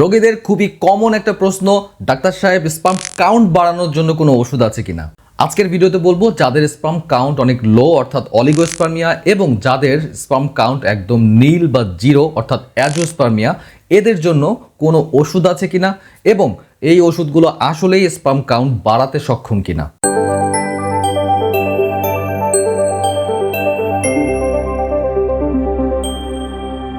রোগীদের খুবই কমন একটা প্রশ্ন, ডাক্তার সাহেব স্পাম কাউন্ট বাড়ানোর জন্য কোনো ওষুধ আছে কিনা? আজকের ভিডিওতে বলব, যাদের স্পাম কাউন্ট অনেক লো অর্থাৎ অলিগোস্পার্মিয়া এবং যাদের স্পাম কাউন্ট একদম নীল বা জিরো অর্থাৎ অ্যাজোস্পার্মিয়া এদের জন্য কোনো ওষুধ আছে কিনা? এবং এই ওষুধগুলো আসলেই স্পাম কাউন্ট বাড়াতে সক্ষম কিনা?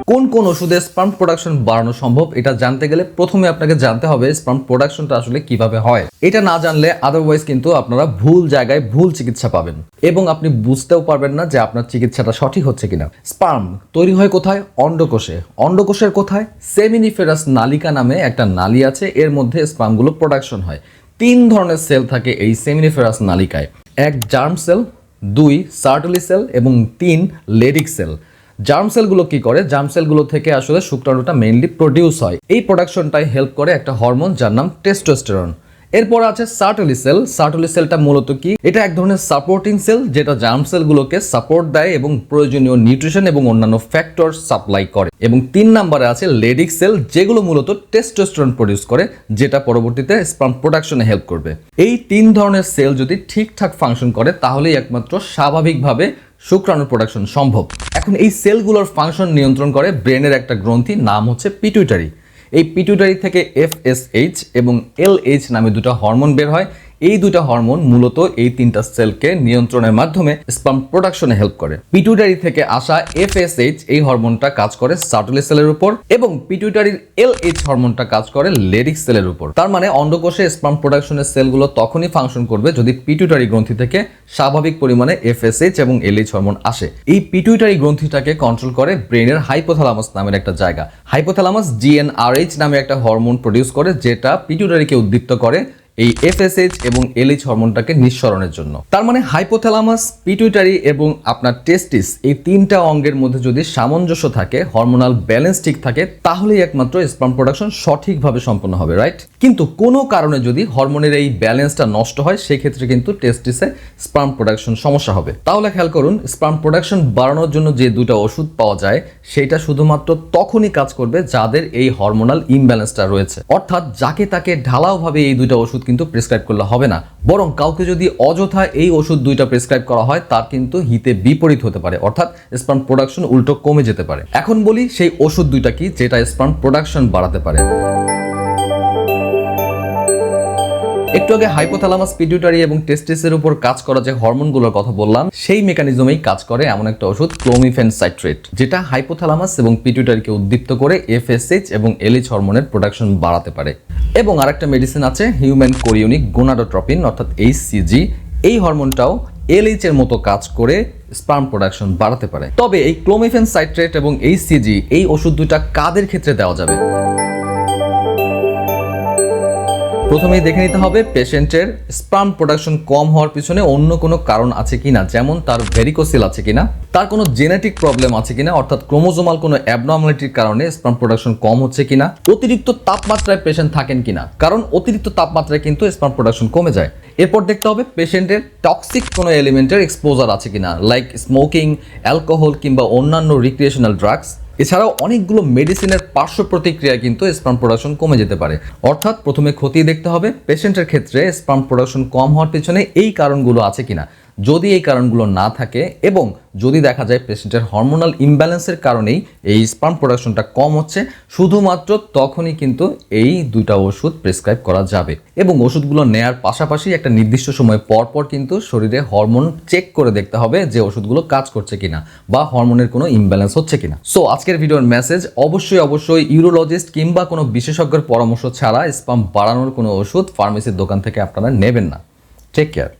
কোন কোন ওষুধে স্পার্ম প্রোডাকশন বাড়ানো সম্ভব, এটা জানতে গেলে প্রথমে আপনাকে জানতে হবে স্পার্ম প্রোডাকশনটা আসলে কীভাবে হয়। এটা না জানলে আদারওয়াইজ কিন্তু আপনারা ভুল জায়গায় ভুল চিকিৎসা পাবেন এবং আপনি বুঝতেও পারবেন না যে আপনার চিকিৎসাটা সঠিক হচ্ছে কিনা। স্পার্ম তৈরি হয় কোথায়? অন্ডকোষে। অন্ডকোষের কোথায়? সেমিনিফেরাস নালিকা নামে একটা নালী আছে, এর মধ্যে স্পার্মগুলো প্রোডাকশন হয়। তিন ধরনের সেল থাকে এই সেমিনিফেরাস নালিকায়। এক জার্ম সেল দুই সার্টলি সেল এবং তিন লেডিক সেল জার্ম সেলগুলো কি করে? জার্ম সেলগুলো থেকে আসলে শুক্রাণুটা মেইনলি প্রডিউস হয়। এই প্রোডাকশনটাই হেল্প করে একটা হরমোন যার নাম টেস্টোস্টেরন এরপর আছে সার্টলি সেল সার্টলি সেলটা মূলত কি? এটা এক ধরনের সাপোর্টিং সেল যেটা জার্ম সেলগুলোকে সাপোর্ট দেয় এবং প্রয়োজনীয় নিউট্রিশন এবং অন্যান্য ফ্যাক্টর সাপ্লাই করে। এবং তিন নম্বরে আছে লেডিক সেল যেগুলো মূলত টেস্টোস্টেরন প্রডিউস করে, যেটা পরবর্তীতে স্পার্ম প্রোডাকশনে হেল্প করবে। এই তিন ধরনের সেল যদি ঠিকঠাক ফাংশন করে, তাহলেই একমাত্র স্বাভাবিকভাবে শুক্রাণু প্রোডাকশন সম্ভব। এখন এই সেলগুলোর ফাংশন নিয়ন্ত্রণ করে ব্রেনের একটা গ্রন্থি, নাম হচ্ছে পিটুইটারি এই পিটুইটারি থেকে এফএসএইচ এবং এলএইচ নামে দুটো হরমোন বের হয়। এই দুটো হরমোন মূলত এই তিনটা সেলকে নিয়ন্ত্রণের মাধ্যমে স্পাম প্রোডাকশনে হেল্প করে। পিটুইটারি থেকে আসা এফএসএইচ এই হরমোনটা কাজ করে সার্টলি সেলের উপর এবং পিটুইটারির এলএইচ হরমোনটা কাজ করে লেডিক সেলের উপর। তার মানে অন্ডকোষে স্পাম প্রোডাকশনের সেলগুলো তখনই ফাংশন করবে যদি পিটুইটারি গ্রন্থি থেকে স্বাভাবিক পরিমাণে এফএসএইচ এবং এলএইচ হরমোন আসে। এই পিটুইটারি গ্রন্থিটাকে কন্ট্রোল করে ব্রেনের হাইপোথ্যালামাস নামের একটা জায়গা। হাইপোথ্যালামাস জিএনআরএইচ নামে একটা হরমোন প্রডিউস করে যেটা পিটুইটারিকে উদ্দীপ্ত করে এই এফএসএইচ এবং এলএইচ হরমোনটাকে নিঃসরণের জন্য। তার মানে হাইপোথ্যালামাস পিটুইটারি এবং আপনার টেস্টিস এই তিনটা অঙ্গের মধ্যে যদি সামঞ্জস্য থাকে হরমোনাল ব্যালেন্স ঠিক থাকে, তাহলেই একমাত্র স্পার্ম প্রোডাকশন সঠিকভাবে সম্পন্ন হবে রাইট কিন্তু কোনো কারণে যদি হরমোনের এই ব্যালেন্সটা নষ্ট হয়, সেক্ষেত্রে কিন্তু টেস্টিসে স্পার্ম প্রোডাকশন সমস্যা হবে। তাহলে খেয়াল করুন স্পার্ম প্রোডাকশন বাড়ানোর জন্য যে দুটো ওষুধ পাওয়া যায়, সেটা শুধুমাত্র তখনই কাজ করবে যাদের এই হরমোনাল ইমব্যালেন্সটা রয়েছে। অর্থাৎ যাকে তাকে ঢালাওভাবে এই দুইটা ওষুধ কিন্তু প্রেসক্রাইব করলে হবে না। বরং কাউকে যদি অযথা এই ওষুধ দুইটা প্রেসক্রাইব করা হয়, তার কিন্তু হিতে বিপরীত হতে পারে। অর্থাৎ স্পার্ম প্রোডাকশন উল্টো কমে যেতে পারে। এখন বলি সেই ওষুধ দুইটা কি, যেটা স্পার্ম প্রোডাকশন বাড়াতে পারে। একটু আগে হাইপোথ্যালামাস পিটুইটারি এবং টেস্টিসের উপর কাজ করা যে হরমোনগুলোর কথা বললাম, সেই মেকানিজমেই কাজ করে এমন একটা ওষুধ ক্লোমিফেন সাইট্রেট যেটা হাইপোথ্যালামাস এবং পিটুইটারিকে উদ্দীপ্ত করে এফএসএইচ এবং এলএইচ হরমোনের প্রোডাকশন বাড়াতে পারে। এবং আরেকটা মেডিসিন আছে হিউম্যান কোরিওনিক গোনাডোট্রপিন অর্থাৎ এইচসিজি এই হরমোনটাও এলএইচ এর মতো কাজ করে স্পার্ম প্রোডাকশন বাড়াতে পারে। তবে এই ক্লোমিফেন সাইট্রেট এবং এইচসিজি এই ওষুধ দুইটা কাদের ক্ষেত্রে দেওয়া যাবে? প্রথমেই দেখে নিতে হবে, পেশেন্টের স্পার্ম প্রোডাকশন কম হওয়ার পিছনে অন্য কোনো কারণ আছে কিনা, যেমন তার ভেরিকোসিল আছে কিনা, তার কোনো জেনেটিক প্রবলেম আছে কিনা, অর্থাৎ ক্রোমোজোমাল কোনো অ্যাবনর্মালিটির কারণে স্পার্ম প্রোডাকশন কম হচ্ছে কিনা, অতিরিক্ত তাপমাত্রায় পেশেন্ট থাকেন কিনা, কারণ অতিরিক্ত তাপমাত্রায় কিন্তু স্পার্ম প্রোডাকশন কমে যায়। এরপর দেখতে হবে পেশেন্টের টক্সিক কোনো এলিমেন্টের এক্সপোজার আছে কিনা লাইক স্মোকিং অ্যালকোহল কিংবা অন্যান্য রিক্রিয়েশনাল ড্রাগস এছাড়াও অনেকগুলো মেডিসিনের পার্শ্ব প্রতিক্রিয়া কিন্তু স্পাম প্রোডাকশন কমে যেতে পারে। অর্থাৎ প্রথমে খতিয়ে দেখতে হবে পেশেন্টের ক্ষেত্রে স্পাম প্রোডাকশন কম হওয়ার পেছনে এই কারণগুলো আছে কিনা। যদি এই কারণগুলো না থাকে এবং যদি দেখা যায় পেশেন্টের হরমোনাল ইমব্যালেন্সের কারণেই এই স্পার্ম প্রোডাকশনটা কম হচ্ছে, শুধুমাত্র তখনই কিন্তু এই দুইটা ওষুধ প্রেসক্রাইব করা যাবে। এবং ওষুধগুলো নেয়ার পাশাপাশি একটা নির্দিষ্ট সময় পর পর কিন্তু শরীরে হরমোন চেক করে দেখতে হবে যে ওষুধগুলো কাজ করছে কিনা বা হরমোনের কোনো ইমব্যালেন্স হচ্ছে কিনা। সো আজকের ভিডিওর মেসেজ অবশ্যই অবশ্যই ইউরোলজিস্ট কিংবা কোনো বিশেষজ্ঞের পরামর্শ ছাড়া স্পাম বাড়ানোর কোনো ওষুধ ফার্মেসির দোকান থেকে আপনারা নেবেন না। Take care